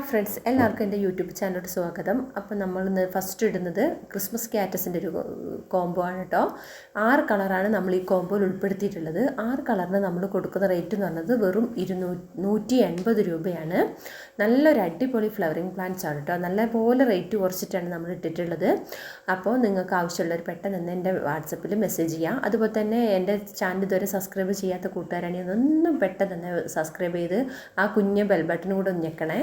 Hi friends എല്ലാവർക്കും എന്റെ YouTube ചാനലോട്ട് സ്വാഗതം. അപ്പോൾ നമ്മൾ ഇന്ന് ഫസ്റ്റ് ഇടുന്നത് ക്രിസ്മസ് ക്യാറ്റസിന്റെ ഒരു കോംബോ ആണ് കേട്ടോ. ആറ് കളറാണ് നമ്മൾ ഈ കോംബോയിൽ ഉൾപ്പെടുത്തിയിട്ടുള്ളത്. ആറ് കളറിന് നമ്മൾ കൊടുക്കുന്ന റേറ്റ് എന്ന് പറഞ്ഞത് വെറും ഇരുന്നൂ നൂറ്റി എൺപത് രൂപയാണ്. നല്ലൊരു അടിപൊളി ഫ്ലവറിങ് പ്ലാന്റ്സ് ആണ് കേട്ടോ. നല്ലപോലെ റേറ്റ് കുറച്ചിട്ടാണ് നമ്മൾ ഇട്ടിട്ടുള്ളത്. അപ്പോൾ നിങ്ങൾക്ക് ആവശ്യമുള്ളവർ പെട്ടെന്ന് തന്നെ എന്റെ വാട്സപ്പിൽ മെസ്സേജ് ചെയ്യാം. അതുപോലെ തന്നെ എന്റെ ചാനൽ ഇതുവരെ സബ്സ്ക്രൈബ് ചെയ്യാത്ത കൂട്ടുകാരാണെങ്കിൽ ഒന്നും പെട്ടെന്ന് തന്നെ സബ്സ്ക്രൈബ് ചെയ്ത് ആ കുഞ്ഞ് ബെൽ കൂടെ ഒന്ന് ഞെക്കണേ.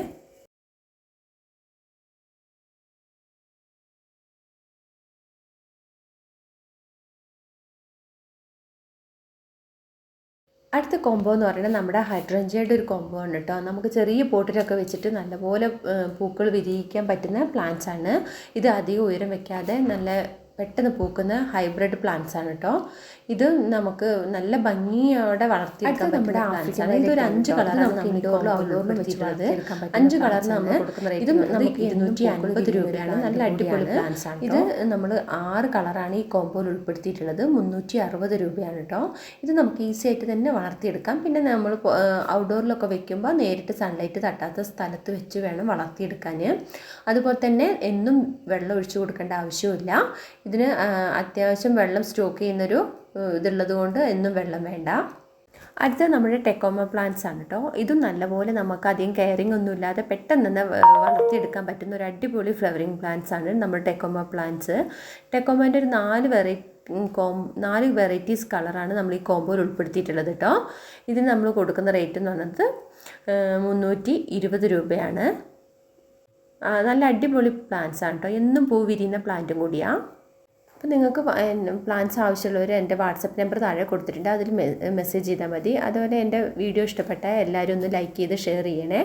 അടുത്ത കോംബോ എന്ന് പറയുന്നത് നമ്മുടെ ഹൈഡ്രഞ്ചയുടെ ഒരു കോംബോ ആണ് കേട്ടോ. നമുക്ക് ചെറിയ പോട്ടിലൊക്കെ വെച്ചിട്ട് നല്ലപോലെ പൂക്കൾ വിരിയിക്കാൻ പറ്റുന്ന പ്ലാന്റ്സ് ആണ്. ഇത് അധികം ഉയരം വെക്കാതെ നല്ല പെട്ടെന്ന് പൂക്കുന്ന ഹൈബ്രിഡ് പ്ലാന്റ്സ് ആണ് കേട്ടോ ഇത് നമുക്ക് നല്ല ഭംഗിയോടെ വളർത്തിയെടുക്കാൻ പറ്റുന്ന പ്ലാന്റ്സ് ആണ്. ഇതൊരു അഞ്ച് കളറാണ് നമുക്ക് ഇൻഡോറിലും ഔട്ട്ഡോറിലും വെച്ചിട്ടുള്ളത് അഞ്ച് കളറിന് നമ്മൾ ഇത് നമുക്ക് ഇരുന്നൂറ്റി അൻപത് രൂപയാണ്. നല്ല അടിപൊളി പ്ലാന്റ്സ് ആണ് ഇത് നമ്മൾ ആറ് കളറാണ് ഈ കോമ്പോയിൽ ഉൾപ്പെടുത്തിയിട്ടുള്ളത്. മുന്നൂറ്റി അറുപത് രൂപയാണ് കേട്ടോ ഇത് നമുക്ക് ഈസി ആയിട്ട് തന്നെ വളർത്തിയെടുക്കാം. പിന്നെ നമ്മൾ ഔട്ട്ഡോറിലൊക്കെ വെക്കുമ്പോൾ നേരിട്ട് സൺലൈറ്റ് തട്ടാത്ത സ്ഥലത്ത് വെച്ച് വേണം വളർത്തിയെടുക്കാൻ അതുപോലെ തന്നെ എന്നും വെള്ളം ഒഴിച്ചു കൊടുക്കേണ്ട ആവശ്യമില്ല ഇതിന് അത്യാവശ്യം വെള്ളം സ്റ്റോക്ക് ചെയ്യുന്നൊരു ഇതുള്ളത് കൊണ്ട് എന്നും വെള്ളം വേണ്ട. അടുത്ത നമ്മുടെ ടെക്കോമ പ്ലാന്റ്സ് ആണ് കേട്ടോ ഇതും നല്ലപോലെ നമുക്ക് അധികം കെയറിങ് ഒന്നും ഇല്ലാതെ പെട്ടെന്ന് തന്നെ വളർത്തിയെടുക്കാൻ പറ്റുന്ന ഒരു അടിപൊളി ഫ്ലവറിങ് പ്ലാന്റ്സ് ആണ് നമ്മുടെ ടെക്കോമ പ്ലാന്റ്സ് ടെക്കോമേന്റെ ഒരു നാല് വെറൈറ്റി കോം നാല് വെറൈറ്റീസ് കളറാണ് നമ്മൾ ഈ കോമ്പോയിൽ ഉൾപ്പെടുത്തിയിട്ടുള്ളത് കേട്ടോ ഇതിന് നമ്മൾ കൊടുക്കുന്ന റേറ്റ് എന്ന് പറയുന്നത് മുന്നൂറ്റി ഇരുപത് രൂപയാണ്. നല്ല അടിപൊളി പ്ലാന്റ്സ് ആണ് കേട്ടോ എന്നും പൂ വിരിയുന്ന പ്ലാന്റും കൂടിയാണ് അപ്പോൾ നിങ്ങൾക്ക് പ്ലാൻസ് ആവശ്യമുള്ളവർ എന്റെ വാട്സപ്പ് നമ്പർ താഴെ കൊടുത്തിട്ടുണ്ട്. അതിൽ മെസ്സേജ് ചെയ്താൽ മതി. അതുപോലെ എന്റെ വീഡിയോ ഇഷ്ടപ്പെട്ടാൽ എല്ലാവരും ഒന്ന് ലൈക്ക് ചെയ്ത് ഷെയർ ചെയ്യണേ.